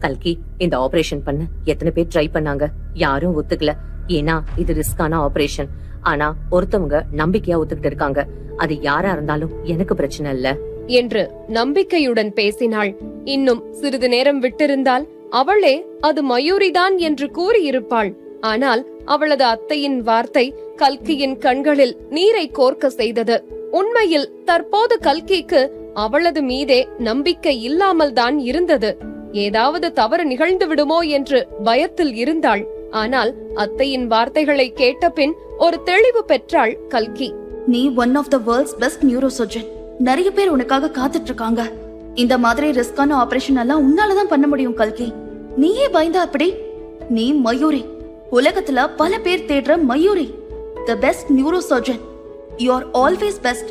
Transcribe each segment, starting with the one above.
கல்கி இந்த ஆபரேஷன் பண்ண. எத்தனை பேர் ட்ரை பண்ணாங்க? யாரும் ஒத்துக்கல. ஏன்னா இது ரிஸ்கான ஆபரேஷன் ஆனா ஒருத்தவங்க நம்பிக்கையா ஒத்துக்கிட்டு இருக்காங்க. அது யாரா இருந்தாலும் எனக்கு பிரச்சனை இல்ல. என்று நம்பிக்கையுடன் பேசினாள். இன்னும் சிறிது நேரம் விட்டிருந்தால் அவளே அது மயூரிதான் என்று கூறியிருப்பாள். ஆனால் அவளது அத்தையின் வார்த்தை கல்கியின் கண்களில் நீரை கோர்க்க செய்தது. உண்மையில் தற்போது கல்கிக்கு அவளது மீதே நம்பிக்கை இல்லாமல் தான் இருந்தது. ஏதாவது தவறு நிகழ்ந்து விடுமோ என்று பயத்தில் இருந்தாள். ஆனால் அத்தையின் வார்த்தைகளை கேட்ட பின் ஒரு தெளிவு பெற்றாள் கல்கி. நீ one of the world's best neurosurgeon நிறைய பேர் உனக்காக காத்துட்டு இருக்காங்க இந்த மாதிரி ரிஸ்கான ஆபரேஷன் எல்லாம் உன்னால தான் பண்ண முடியும் கல்கி. நீயே பயந்த அப்படி நீ மயூரி. உலகத்துல பல பேர் தேடுற Mayuri. The best neurosurgeon you are always best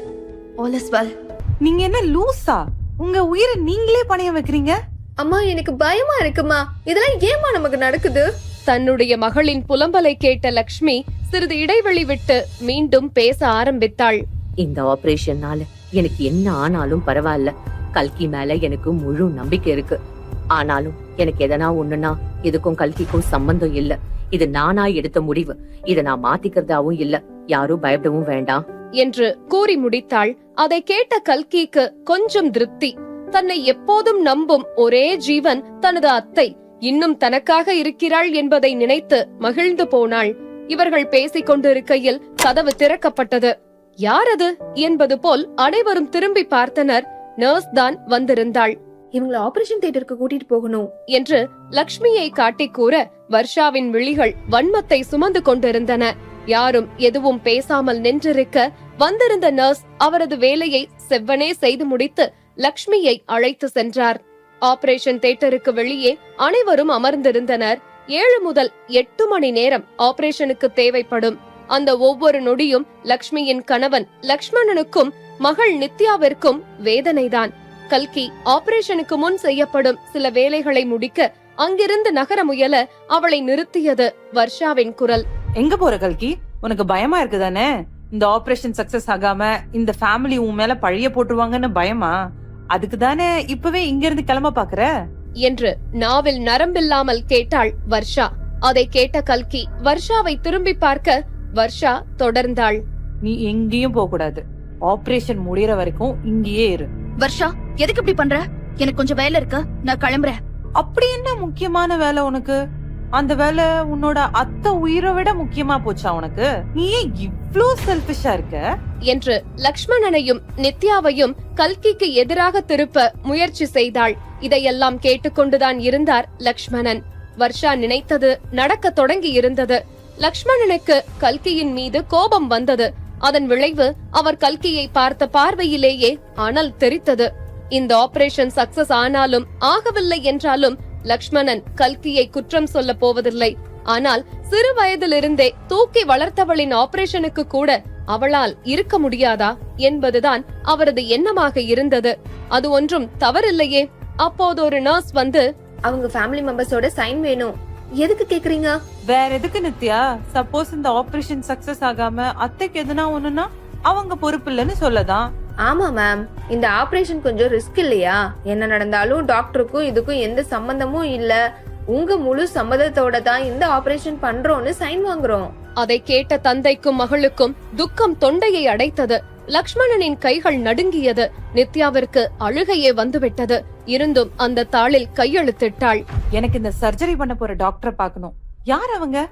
all is well நீங்க என்ன லூசா? உங்க உயிரை நீங்களே பணைய வைக்கிறீங்க? அம்மா எனக்கு பயமா இருக்குமா? இதெல்லாம் ஏமா நமக்கு நடக்குது? தன்னுடைய மகளின் புலம்பலை கேட்ட லக்ஷ்மி சிறிது இடைவெளி விட்டு மீண்டும் பேச ஆரம்பித்தாள். இந்த ஆபரேஷன்னால எனக்கு என்ன ஆனாலும் பரவாயில்ல. கல்கி மேல எனக்கு முழு நம்பிக்கை இருக்கு. ஆனாலும் எனக்கு எதனா ஒண்ணுனா இதுக்கும் கல்கிக்கும் சம்பந்தம் இல்ல. இது நானா எடுத்த முடிவு. இத நான் மாத்திக்கிறதாவும் இல்ல. யாரும் பயப்படவும் வேண்டாம். என்று கூறி முடித்தாள். அதை கேட்ட கல்கிக்கு கொஞ்சம் திருப்தி. தன்னை எப்போதும் நம்பும் ஒரே ஜீவன் தனது அத்தை. இன்னும் தனக்காக இருக்கிறாள் என்பதை நினைத்து மகிழ்ந்து போனாள். இவர்கள் பேசிக் கொண்டிருக்கையில் கதவு திறக்கப்பட்டது. யார் அது? என்பது போல் அனைவரும் திரும்பி பார்த்தனர். நர்ஸ் தான் வந்திருந்தாள். இவங்கள ஆபரேஷன் தியேட்டருக்கு கூட்டிட்டு போகணும். என்று லக்ஷ்மியை காட்டிக் கூற வர்ஷாவின் விழிகள் வன்மத்தை சுமந்து கொண்டிருந்தன. யாரும் எதுவும் பேசாமல் நின்றிருக்க வந்திருந்த நர்ஸ் அவரது வேலையை செவ்வனே செய்து முடித்து லக்ஷ்மியை அழைத்து சென்றார். ஆபரேஷன் தியேட்டருக்கு வெளியே அனைவரும் அமர்ந்திருந்தனர். ஏழு முதல் எட்டு மணி நேரம் ஆபரேஷனுக்கு தேவைப்படும். அந்த ஒவ்வொரு நொடியும் லக்ஷ்மியின் கணவன் லக்ஷ்மணனுக்கும் மகள் நித்யாவிற்கும் வேதனைதான். கல்கி ஆபரேஷனுக்கு முன் செய்யப்படும் சில வேலைகளை முடிக்க அங்கிருந்து நகர முயல அவளை நிறுத்தியது வர்ஷாவின் குரல். எங்க போற கல்கி? உனக்கு பயமா இருக்குதானே? இந்த ஆபரேஷன் சக்சஸ் ஆகாம இந்த ஃபேமிலி உன் மேல பழிய போட்டுருவாங்கன்னு பயமா? அதுக்கு தானே இப்பவே இங்க இருந்து கிளம்ப பாக்குற? என்று நாவில் நரம்பில்லாமல் கேட்டாள் வர்ஷா. அதை கேட்ட கல்கி வர்ஷாவை திரும்பி பார்க்க வர்ஷா தொடர்ந்தாள். நீ எங்கேயும் போக கூடாது. ஆபரேஷன் முடியற வரைக்கும் இங்கேயே இரு. வர்ஷா எதுக்கு இப்படி பண்ற? எனக்கு கொஞ்சம் வேலை இருக்கு. நான் கிளம்புறேன். அப்படி என்ன முக்கியமான வேலை உனக்கு? அந்த வேலை உன்னோட அத்தை உயிரை விட முக்கியமா போச்சா உனக்கு? நீ ஏன் இவ்ளோ செல்பிஷா இருக்க? என்று லக்ஷ்மணனையும் நித்யாவையும் கல்கிக்கு எதிராக திருப்ப முயற்சி செய்தாள். இதையெல்லாம் கேட்டுக்கொண்டுதான் இருந்தார் லக்ஷ்மணன். வர்ஷா நினைத்தது நடக்க தொடங்கி இருந்தது. லக்ஷ்மணனுக்கு கல்கியின் மீது கோபம் வந்தது. அதன் விளைவு அவர் கல்கியை பார்த்த பார்வையிலேயே அனல் தெரித்தது. இந்த ஆபரேஷன் சக்சஸ் ஆனாலும் ஆகவில்லை என்றாலும் லக்ஷ்மணன் கல்கியை குற்றம் சொல்ல போவதில்லை. ஆனால் சிறு வயதிலிருந்தே தூக்கி வளர்த்தவளின் ஆபரேஷனுக்கு கூட அவளால் இருக்க முடியாதா என்பதுதான் அவரது எண்ணமாக இருந்தது. அது ஒன்றும் தவறில்லையே. அப்போது ஒரு நர்ஸ் வந்து அவங்க ஃபேமிலி மெம்பர்ஸோட சைன் வேணும். எதுக்கு கேக்குறீங்க? வேற எதுக்கு நித்யா? சப்போஸ் இந்த ஆபரேஷன் சக்சஸ் ஆகாம அத்தைக்கு எதுனா ஒண்ணுனா அவங்க பொறுப்பு இல்லைன்னு சொல்லதான். ஆமா மேம் இந்த ஆபரேஷன் கொஞ்சம் ரிஸ்க் இல்லையா? என்ன நடந்தாலும் டாக்டருக்கும் இதுக்கும் எந்த சம்பந்தமும் இல்ல. உங்க முழு சம்மதத்தோட தான் இந்த ஆபரேஷன் பண்றோம்னு சைன் வாங்குறோம். அதை கேட்ட தந்தைக்கும் மகளுக்கும் துக்கம் தொண்டையை அடைத்தது. லக்ஷ்மணனின் கைகள் நடுங்கியது. நித்யாவிற்கு அழுகையே வந்துவிட்டது. இருந்தும் அந்த தாளில் கையெழுத்திட்டாள். எனக்கு இந்த சர்ஜரி பண்ண போற டாக்டரை பார்க்கணும். யார் அவங்க?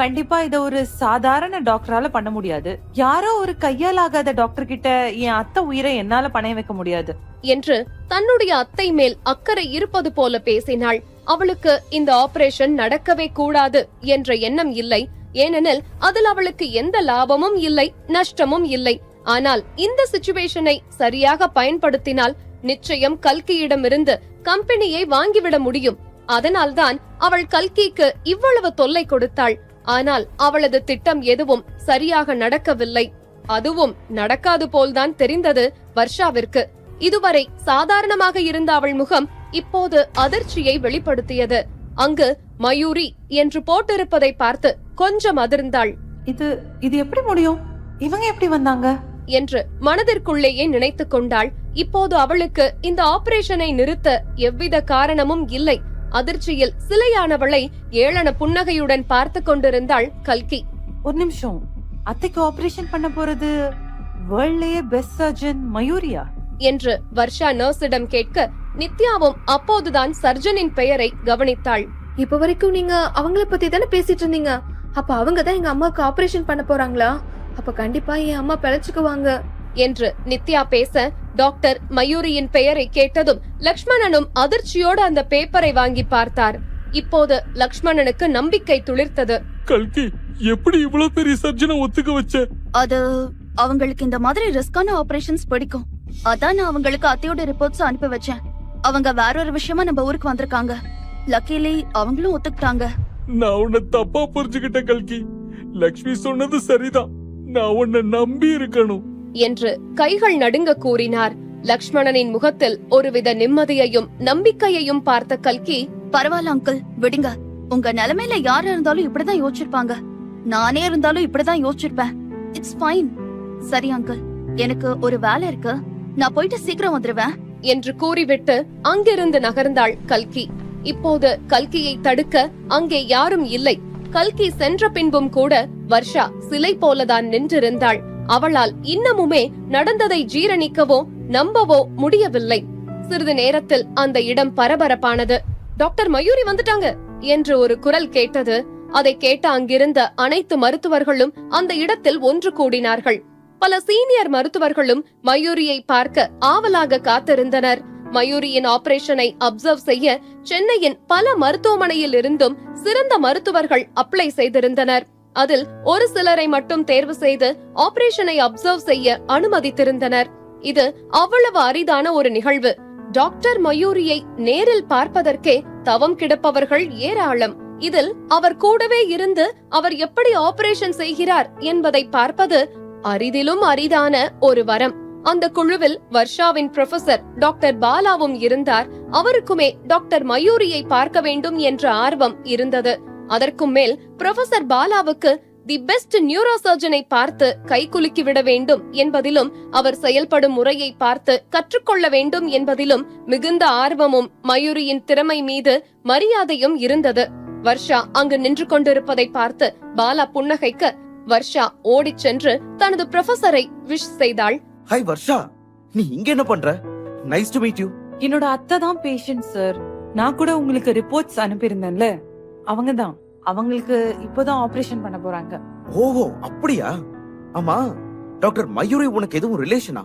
கண்டிப்பா இத ஒரு சாதாரண டாக்டரால பண்ண முடியாது. யாரோ ஒரு கையால் ஆகாத டாக்டர் கிட்ட என் அத்தை உயிரை என்னால பணைய வைக்க முடியாது. என்று தன்னுடைய அத்தை மேல் அக்கறை இருப்பது போல பேசினாள். அவளுக்கு இந்த ஆபரேஷன் நடக்கவே கூடாது என்ற எண்ணம் இல்லை. ஏனெனில் அதில் அவளுக்கு எந்த லாபமும் இல்லை நஷ்டமும் இல்லை. ஆனால் இந்த சிச்சுவேஷனை சரியாக பயன்படுத்தினால் நிச்சயம் கல்கியிடமிருந்து கம்பெனியை வாங்கிவிட முடியும். அதனால்தான் அவள் கல்கிக்கு இவ்வளவு தொல்லை கொடுத்தாள். ஆனால் அவளது திட்டம் எதுவும் சரியாக நடக்கவில்லை. அதுவும் நடக்காது போல்தான் தெரிந்தது வர்ஷாவிற்கு. இதுவரை சாதாரணமாக இருந்த அவள் முகம் இப்போது அதிர்ச்சியை வெளிப்படுத்தியது. அங்கு மயூரி என்று போட்டிருப்பதை பார்த்து கொஞ்சம் அதிர்ந்தாள். இது இது எப்படி முடியும்? இவங்க எப்படி வந்தாங்க? என்று மனதிற்குள்ளேயே நினைத்துக் கொண்டாள். இப்போது அவளுக்கு இந்த ஆபரேஷனை நிறுத்த எவ்வித காரணமும் இல்லை. அதிர்ச்சியில் சிலையானவளை ஏளன புன்னகையுடன் பார்த்து கொண்டிருந்தாள் கல்கி. ஒரு நிமிஷம். அத்தைக்கு ஆபரேஷன் பண்ண போறது வேர்ல்ட்லயே பெஸ்ட் சர்ஜன் மயூரியா? என்று வர்ஷா நர்ஸிடம் கேட்க நித்யாவும் அப்போதுதான் சர்ஜனின் பெயரை கவனித்தாள். இப்ப வரைக்கும் நீங்க அவங்கள பத்தி தானே பேசிட்டு இருந்தீங்க? அப்ப அவங்க தான் எங்க அம்மாவுக்கு ஆபரேஷன் பண்ண போறாங்களா? அப்ப கண்டிப்பா என் அம்மா பிழைச்சுக்குவாங்க. என்று நித்யா பேச டாக்டர் மயூரியின் பெயரை கேட்டதும் லக்ஷ்மணனும் அதிர்ச்சியோடு அந்த பேப்பரை வாங்கி பார்த்தார். இப்போது லக்ஷ்மணனுக்கு நம்பிக்கை துளிர்த்தது. கல்கி எப்படி இவ்வளவு பெரிய சர்ஜனை ஒத்துக்க வச்ச? அது அவங்களுக்கு இந்த மாதிரி ரிஸ்கான ஆபரேஷன்ஸ் பிடிக்கும். அதான் நான் அவங்களுக்கு அத்தையோட ரிப்போர்ட்ஸ் அனுப்பி வச்சேன். அவங்க வேற ஒரு விஷயமா நம்ம ஊருக்கு வந்திருக்காங்க. லக்கிலி அவங்களும் ஒத்துக்கிட்டாங்க. நான் உன்னை தப்பா புரிஞ்சுகிட்டேன் கல்கி. லக்ஷ்மி சொன்னது சரிதான். நான் உன்னை நம்பி இருக்கணும். என்று கைகள் நடுங்க கூறினார். லக்ஷ்மணனின் முகத்தில் ஒருவித நிம்மதியையும் நம்பிக்கையையும் பார்த்த கல்கி பரவாயில்ல அங்கிள் விடுங்க. உங்க நிலைமையில யார் இருந்தாலும் இப்படிதான் யோசிச்சிருப்பாங்க. நானே இருந்தாலும் இப்படிதான் யோசிச்சிருப்பேன். இட்ஸ் ஃபைன் சரி அங்கிள் எனக்கு ஒரு வேலை இருக்கு. நான் போயிட்டு சீக்கிரம் வந்துருவேன். என்று கூறிவிட்டு அங்கிருந்து நகர்ந்தாள் கல்கி. இப்போது கல்கியை தடுக்க அங்கே யாரும் இல்லை. கல்கி சென்ற பின்பும் கூட வர்ஷா சிலை போலதான் நின்றிருந்தாள். அவளால் இன்னமுமே நடந்ததை ஜீரணிக்கவோ நம்பவோ முடியவில்லை. சிறிது நேரத்தில் அந்த இடம் பரபரப்பானது. டாக்டர் மயூரி வந்துட்டாங்க என்று ஒரு குரல் கேட்டது. அதை கேட்ட அங்கிருந்த அனைத்து மருத்துவர்களும் அந்த இடத்தில் ஒன்று கூடினார்கள். பல சீனியர் மருத்துவர்களும் மயூரியை பார்க்க ஆவலாக காத்திருந்தனர். மயூரியின் ஆபரேஷனை அப்சர்வ் செய்ய சென்னையின் பல மருத்துவமனையில் இருந்தும் சிறந்த மருத்துவர்கள் அப்ளை செய்திருந்தனர். அதில் ஒரு சிலரை மட்டும் தேர்வு செய்து ஆபரேஷனை அப்சர்வ் செய்ய அனுமதித்திருந்தனர். இது அவ்வளவு அரிதான ஒரு நிகழ்வு. டாக்டர் மயூரியை நேரில் பார்ப்பதற்கே தவம் கிடப்பவர்கள் ஏராளம். இதில் அவர் கூடவே இருந்து அவர் எப்படி ஆபரேஷன் செய்கிறார் என்பதை பார்ப்பது அரிதிலும் அரிதான ஒரு வரம். அந்த குழுவில் வர்ஷாவின் ப்ரொஃபசர் டாக்டர் பாலாவும் இருந்தார். அவருக்குமே டாக்டர் மயூரியை பார்க்க வேண்டும் என்ற ஆர்வம் இருந்தது. அதற்கும் மேல் ப்ரொஃபசர் பாலாவுக்கு தி பெஸ்ட் நியூரோ சர்ஜனை பார்த்து கைகுலுக்கி விட வேண்டும் என்பதிலும் அவர் செயல்படும் முறையை பார்த்து கற்றுக்கொள்ள வேண்டும் என்பதிலும் மிகுந்த ஆர்வமும் மயூரியின் திறமை மீது மரியாதையும் இருந்தது. வர்ஷா அங்கு நின்று கொண்டிருப்பதை பார்த்து பாலா புன்னகைக்க வர்ஷா ஓடிச் சென்று தனது ப்ரொஃபசரை விஷ் செய்தாள். ஹாய் வர்ஷா நீ இங்க என்ன பண்ற? நைஸ் டு மீட் யூ என்னோட அத்தை தான் பேஷண்ட் சார் நான் கூட உங்களுக்கு ரிப்போர்ட்ஸ் அனுப்பியிருந்தேன்ல. அவங்க தான் அவங்களுக்கு இப்போதான் ஆபரேஷன் பண்ண போறாங்க. ஓஹோ அப்படியா? ஆமா. டாக்டர் மயூரி உனக்கு எதுவும் ரிலேஷனா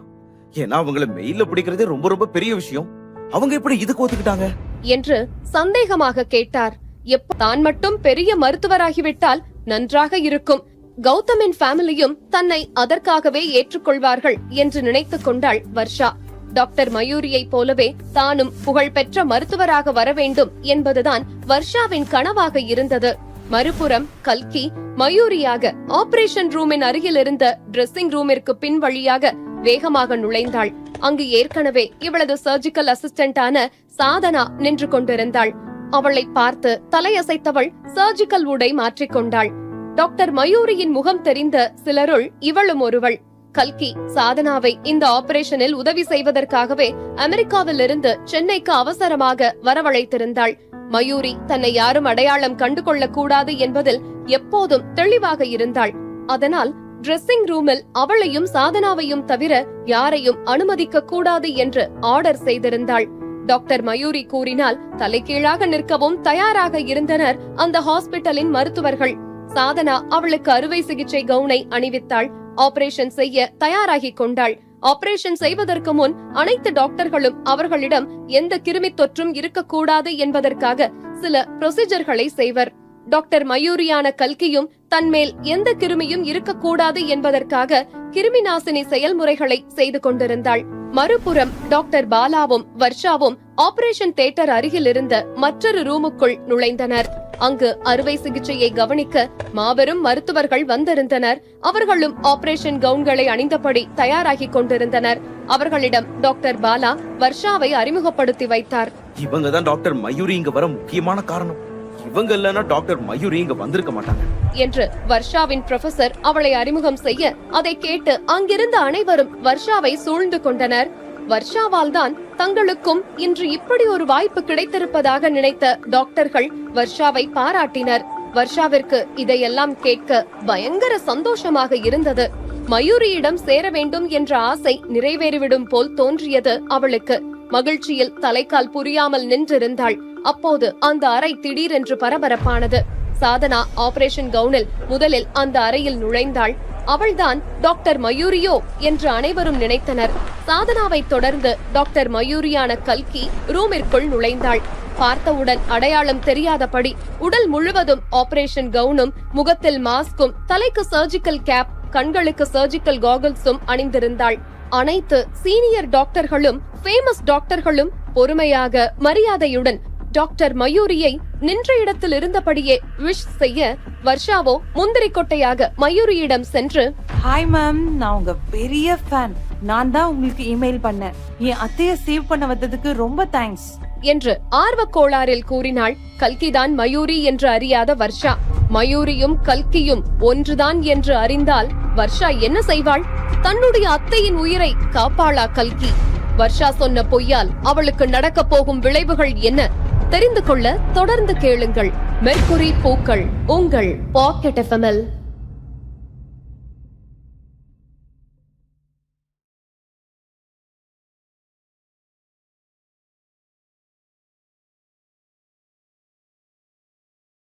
ஏன்னா அவங்கள மெயில்ல பிடிக்கிறதே ரொம்ப ரொம்ப பெரிய விஷயம். அவங்க எப்படி இதுக்கு ஒத்துக்கிட்டாங்க? என்று சந்தேகமாக கேட்டார். எப்ப தான் மட்டும் பெரிய மருத்துவராகிவிட்டால் நன்றாக இருக்கும். கௌதமின் ஃபேமிலியும் தன்னை அதற்காகவே ஏற்றுக்கொள்வார்கள் என்று நினைத்துக் கொண்டாள் வர்ஷா. டாக்டர் மயூரியைப் போலவே தானும் புகழ்பெற்ற மருத்துவராக வர வேண்டும் என்பதுதான் வர்ஷாவின் கனவாக இருந்தது. மறுபுறம் கல்கி மயூரியாக ஆபரேஷன் ரூமின் அருகில் இருந்த டிரெஸ்ஸிங் ரூமிற்கு பின் வழியாக வேகமாக நுழைந்தாள். அங்கு ஏற்கனவே இவளது சர்ஜிக்கல் அசிஸ்டண்டான சாதனா நின்று கொண்டிருந்தாள். அவளை பார்த்து தலையசைத்தவள் சர்ஜிக்கல் உடை மாற்றிக்கொண்டாள். டாக்டர் மயூரியின் முகம் தெரிந்த சிலருள் இவளும் ஒருவள். கல்கி சாதனாவை இந்த ஆபரேஷனில் உதவி செய்வதற்காகவே அமெரிக்காவிலிருந்து சென்னைக்கு அவசரமாக வரவழைத்திருந்தாள். மயூரி தன்னை யாரும் அடையாளம் கண்டுகொள்ளக் கூடாது என்பதில் எப்போதும் தெளிவாக இருந்தாள். அதனால் டிரெஸ்ஸிங் ரூமில் அவளையும் சாதனாவையும் தவிர யாரையும் அனுமதிக்க கூடாது என்று ஆர்டர் செய்திருந்தாள். டாக்டர் மயூரி கூறினால் தலைகீழாக நிற்கவும் தயாராக இருந்தனர் அந்த ஹாஸ்பிட்டலின் மருத்துவர்கள். சாதனா அவளுக்கு அறுவை சிகிச்சை கவுனை அணிவித்தாள். ஆபரேஷன் செய்ய தயாராகி கொண்டாள். ஆபரேஷன் செய்வதற்கு முன் அனைத்து டாக்டர்களும் அவர்களிடம் எந்த கிருமி தொற்றும் இருக்கக்கூடாது என்பதற்காக சில ப்ரொசீஜர்களை செய்வர். டாக்டர் மயூரியான கல்கியும் தன்மேல் எந்த கிருமியும் இருக்கக்கூடாது என்பதற்காக கிருமி நாசினி செயல்முறைகளை செய்து கொண்டிருந்தாள். மறுபுறம் டாக்டர் பாலாவும் வர்ஷாவும் ஆபரேஷன் தியேட்டர் அருகில் இருந்த மற்றொரு ரூமுக்குள் நுழைந்தனர். அங்கு அறுவை சிகிச்சையை கவனிக்க மாபெரும் மருத்துவர்கள் வந்திருந்தனர். அவர்களும் ஆபரேஷன் கவுன்களை அணிந்தபடி தயாராகிக் கொண்டிருந்தனர். அவர்களிடம் டாக்டர் பாலா வர்ஷாவை அறிமுகப்படுத்தி வைத்தார். இவங்க தான் டாக்டர் மயூரி இங்க வர முக்கியமான காரணம். இவங்க இல்லைன்னா டாக்டர் மயூரி இங்க வந்திருக்க மாட்டாங்க. என்று வர்ஷாவின் ப்ரொஃபசர் அவளை அறிமுகம் செய்ய அதை கேட்டு அங்கிருந்த அனைவரும் வர்ஷாவை சூழ்ந்து கொண்டனர். வர்ஷாவால் தான் தங்களுக்கும் இன்று இப்படி ஒரு வாய்ப்பு கிடைத்திருப்பதாக நினைத்த டாக்டர்கள் வர்ஷாவை பாராட்டினர். வர்ஷாவிற்கு இதையெல்லாம் கேட்க பயங்கர சந்தோஷமாக இருந்தது. மயூரியிடம் சேர வேண்டும் என்ற ஆசை நிறைவேறிவிடும் போல் தோன்றியது அவளுக்கு. மகிழ்ச்சியில் தலைக்கால் புரியாமல் நின்றிருந்தாள். அப்போது அந்த அறை திடீரென்று பரபரப்பானது. சாதனா ஆபரேஷன் கவுனில் முதலில் அந்த அறையில் நுழைந்தாள். அவள்தான் டாக்டர் மயூரியோ என்று அனைவரும் நினைத்தனர். சாதனாவை தொடர்ந்து டாக்டர் மயூரியான கல்கி ரூமிற்குள் நுழைந்தாள். பார்த்தவுடன் அடையாளம் தெரியாதபடி உடல் முழுவதும் ஆபரேஷன் கவுனும் முகத்தில் மாஸ்கும் தலைக்கு சர்ஜிக்கல் கேப் கண்களுக்கு சர்ஜிக்கல் காகல்ஸும் அணிந்திருந்தாள். அனைத்து சீனியர் டாக்டர்களும் ஃபேமஸ் டாக்டர்களும் பொறுமையாக மரியாதையுடன் டாக்டர் மயூரியை நின்ற இடத்தில் இருந்தபடியே விஷ் செய்ய வர்ஷாவோ முந்திரி கொட்டையாக மயூரியிடம் சென்று ஹாய் மேம் நான் உங்க பெரிய ஃபேன் நான் தான் உங்களுக்கு இமெயில் பண்ணேன். என் அத்தைய சேவ் பண்ண வந்ததுக்கு ரொம்ப தேங்க்ஸ் என்று ஆர்வக் கோளாறில் கூறினாள் கல்கிதான் மயூரி என்று அறியாத வர்ஷா. மயூரியும் கல்கியும் ஒன்றுதான் என்று அறிந்தால் வர்ஷா என்ன செய்வாள்? தன்னுடைய அத்தையின் உயிரை காப்பாளா கல்கி? வர்ஷா சொன்ன பொய்யால் அவளுக்கு நடக்கப் போகும் விளைவுகள் என்ன? தெரிந்து கொள்ள தொடர்ந்து கேளுங்கள். மெர்குரி பூக்கள் உங்கள் பாக்கெட் எஃப்எம்எல்